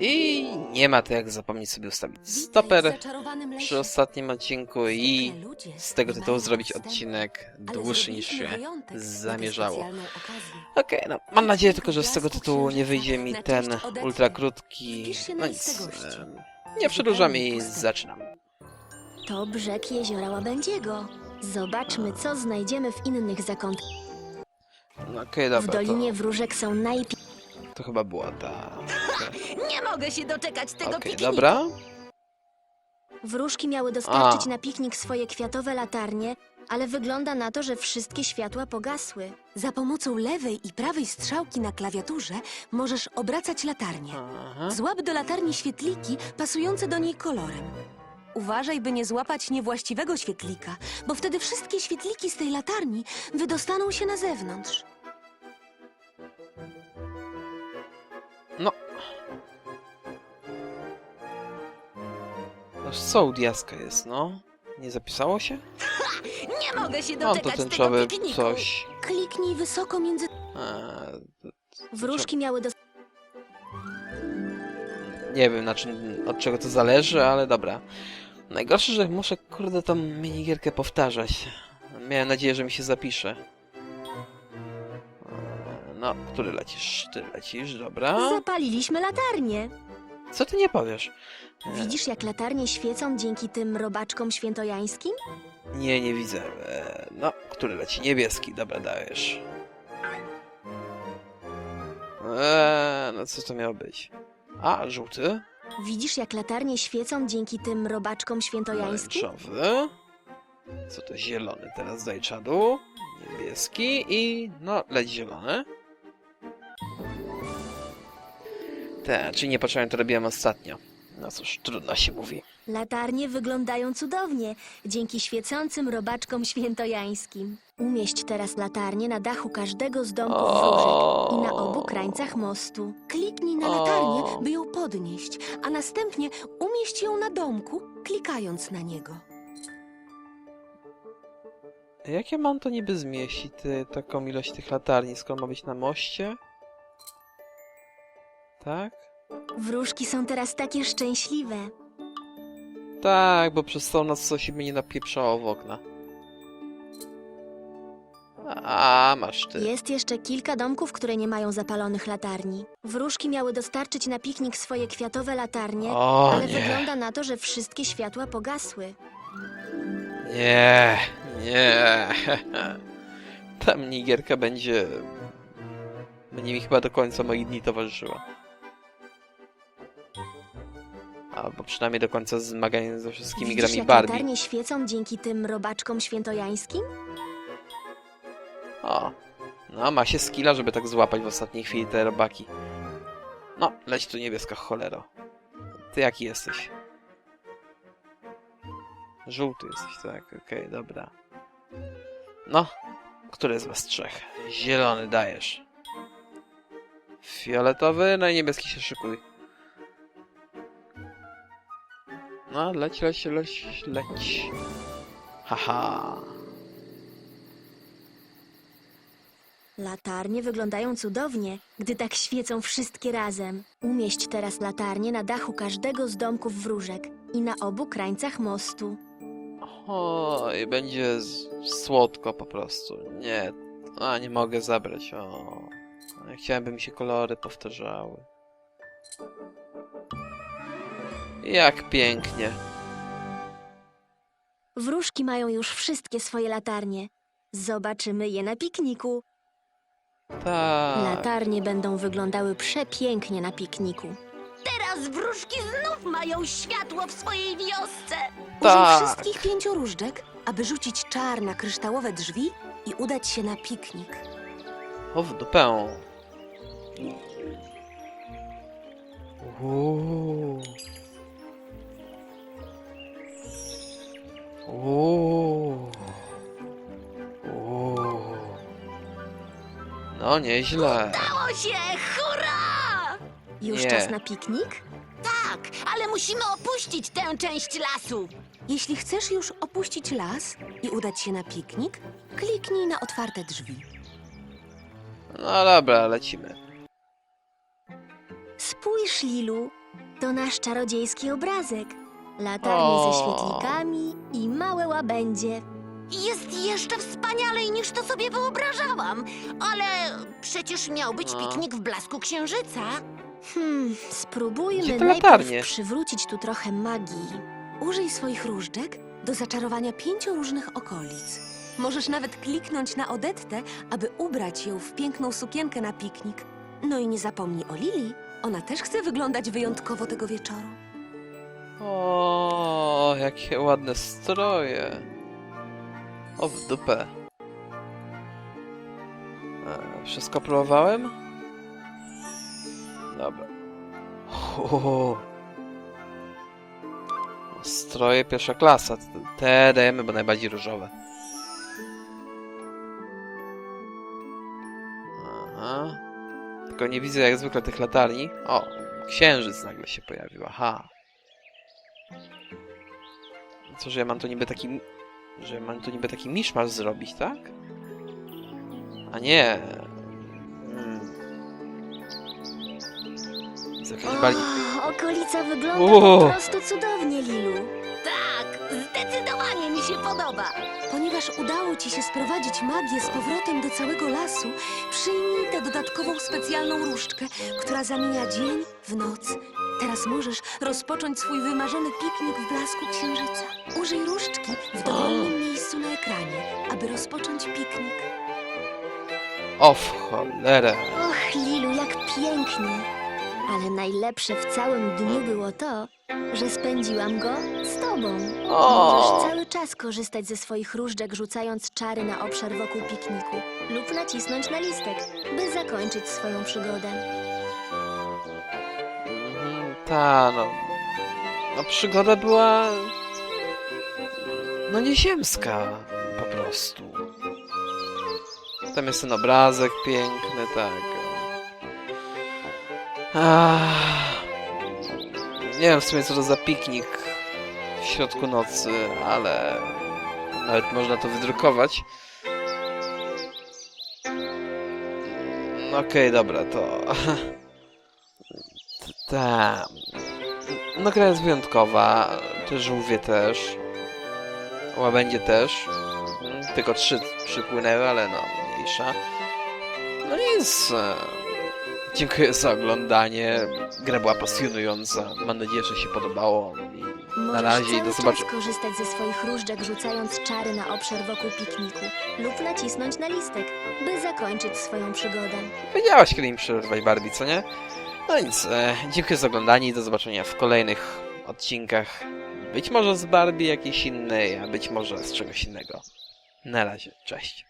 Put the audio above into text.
I nie ma to jak zapomnieć sobie ustawić w stoper przy ostatnim odcinku i z tego tytułu zrobić odcinek dłuższy niż się zamierzało. Okej, no mam nadzieję tylko, że z tego tytułu nie wyjdzie mi ten ultra krótki. No nic, em, nie przedłużam i zaczynam. To brzeg jeziora Łabędziego. Zobaczmy, co znajdziemy w innych zakątkach. No W dobra, Dolinie to, Wróżek są najpi... to chyba była ta... Nie mogę się doczekać tego Okej, pikniku. dobra. Wróżki miały dostarczyć A. na piknik swoje kwiatowe latarnie, ale wygląda na to, że wszystkie światła pogasły. Za pomocą lewej i prawej strzałki na klawiaturze możesz obracać latarnię. Aha. Złap do latarni świetliki pasujące do niej kolorem. Uważaj, by nie złapać niewłaściwego świetlika, bo wtedy wszystkie świetliki z tej latarni wydostaną się na zewnątrz. No. Co u diaska jest, no? Nie zapisało się? Nie mogę się Mam to doczekać tego tęczowe pikniku. coś. Kliknij wysoko między... Eee, Wróżki miały dostarczyć... nie wiem na czym, od czego to zależy, ale dobra. Najgorsze, że muszę kurde tą minigierkę powtarzać. Miałem nadzieję, że mi się zapisze. Eee, No, który lecisz? Ty lecisz, dobra. Zapaliliśmy latarnie. Co ty nie powiesz? Widzisz, jak latarnie świecą dzięki tym robaczkom świętojańskim? Nie, nie widzę. Eee, No, który leci? Niebieski, dobra, dajesz. Eee, no co to miało być? A, żółty. Widzisz, jak latarnie świecą dzięki tym robaczkom świętojańskim? Pomarańczowy. Co to zielony teraz daj czadu. Niebieski i no leć zielony. Te, czy nie patrzyłem, to robiłem ostatnio. No cóż, trudno się mówi. Latarnie wyglądają cudownie dzięki świecącym robaczkom świętojańskim. Umieść teraz latarnię na dachu każdego z domków wróżek i na obu krańcach mostu. Kliknij na latarnię, by ją podnieść, a następnie umieść ją na domku, klikając na niego. Jak ja mam to niby zmieścić, ty, taką ilość tych latarni, skoro ma być na moście? Tak? Wróżki są teraz takie szczęśliwe. Tak, bo przez tą noc coś by nie napieprzało w okna. A, masz ty. Jest jeszcze kilka domków, które nie mają zapalonych latarni. Wróżki miały dostarczyć na piknik swoje kwiatowe latarnie, O ale nie, wygląda na to, że wszystkie światła pogasły. nie, nie. Ta minigierka będzie... Będzie mi chyba do końca moich dni towarzyszyła. Albo przynajmniej do końca zmagania ze wszystkimi Widzisz, grami jak Barbie. latarnie świecą dzięki tym robaczkom świętojańskim? O, no ma się skilla, żeby tak złapać w ostatniej chwili te robaki. No, leć tu niebieska cholero. Ty jaki jesteś? Żółty jesteś, tak, okej, dobra. No, który z was trzech? Zielony dajesz. Fioletowy, no i niebieski się szykuj. No, leć, leć, leć, leć. Haha. Latarnie wyglądają cudownie, gdy tak świecą wszystkie razem. Umieść teraz latarnię na dachu każdego z domków wróżek i na obu krańcach mostu. O, i będzie z- słodko po prostu. Nie, a nie mogę zabrać. O, chciałem, by mi się kolory powtarzały. Jak pięknie. Wróżki mają już wszystkie swoje latarnie. Zobaczymy je na pikniku. Tak. Latarnie będą wyglądały przepięknie na pikniku. Teraz wróżki znów mają światło w swojej wiosce. Tak. Użyj wszystkich pięciu różdżek, aby rzucić czar na kryształowe drzwi i udać się na piknik. O, w dupę. Uuu. Uuu. Uuu. No, nieźle. Dało się! Hurra! Już Nie. czas na piknik? Tak, ale musimy opuścić tę część lasu. Jeśli chcesz już opuścić las i udać się na piknik, kliknij na otwarte drzwi. No dobra, lecimy. Spójrz, Lilu, To nasz czarodziejski obrazek. Latarnie ze świetlikami i małe łabędzie. Jest jeszcze wspanialej niż to sobie wyobrażałam. Ale przecież miał być piknik w blasku księżyca. Hmm, Gdzie spróbujmy te najpierw latarnie? przywrócić tu trochę magii. Użyj swoich różdżek do zaczarowania pięciu różnych okolic. Możesz nawet kliknąć na Odettę, aby ubrać ją w piękną sukienkę na piknik. No i nie zapomnij o Lili. Ona też chce wyglądać wyjątkowo tego wieczoru. O, jakie ładne stroje. O, w dupę. E, wszystko próbowałem? Dobra. Ho, Stroje pierwsza klasa. Te dajemy, bo najbardziej różowe. Aha. Tylko nie widzę jak zwykle tych latarni. O, księżyc nagle się pojawił. Aha. Co, że ja mam tu niby taki... Że ja mam tu niby taki miszmasz zrobić, tak? A nie. Hmm. Jest jakaś bardziej... Okolica wygląda po prostu cudownie, Lilu. Zdecydowanie mi się podoba. Ponieważ udało ci się sprowadzić magię z powrotem do całego lasu, przyjmij tę dodatkową specjalną różdżkę, która zamienia dzień w noc. Teraz możesz rozpocząć swój wymarzony piknik w blasku księżyca. Użyj różdżki w dowolnym miejscu na ekranie, aby rozpocząć piknik. O, w cholerę. Och, Lilu, jak pięknie. Ale najlepsze w całym dniu było to, że spędziłam go z tobą. O. Możesz cały czas korzystać ze swoich różdżek, rzucając czary na obszar wokół pikniku lub nacisnąć na listek, by zakończyć swoją przygodę. Ta, no. No, przygoda była. No, nieziemska. Po prostu. Tam jest ten obrazek piękny, tak. Nie wiem w sumie co to za piknik w środku nocy, ale nawet można to wydrukować. No Okej, dobra, to... Ta. No gra jest wyjątkowa, te żółwie też. Łabędzie też. Tylko trzy przypłynęły, ale no, mniejsza. No nic. e, Dziękuję za oglądanie. Gra była pasjonująca. Mam nadzieję, że się podobało. I na Możesz razie i cały do zobaczenia. czas korzystać ze swoich różdżek, rzucając czary na obszar wokół pikniku lub nacisnąć na listek, by zakończyć swoją przygodę. Wiedziałaś, kiedy im przerwać Barbie, co nie? No nic, e, dziękuję za oglądanie i do zobaczenia w kolejnych odcinkach. Być może z Barbie jakiejś innej, a być może z czegoś innego. Na razie, cześć.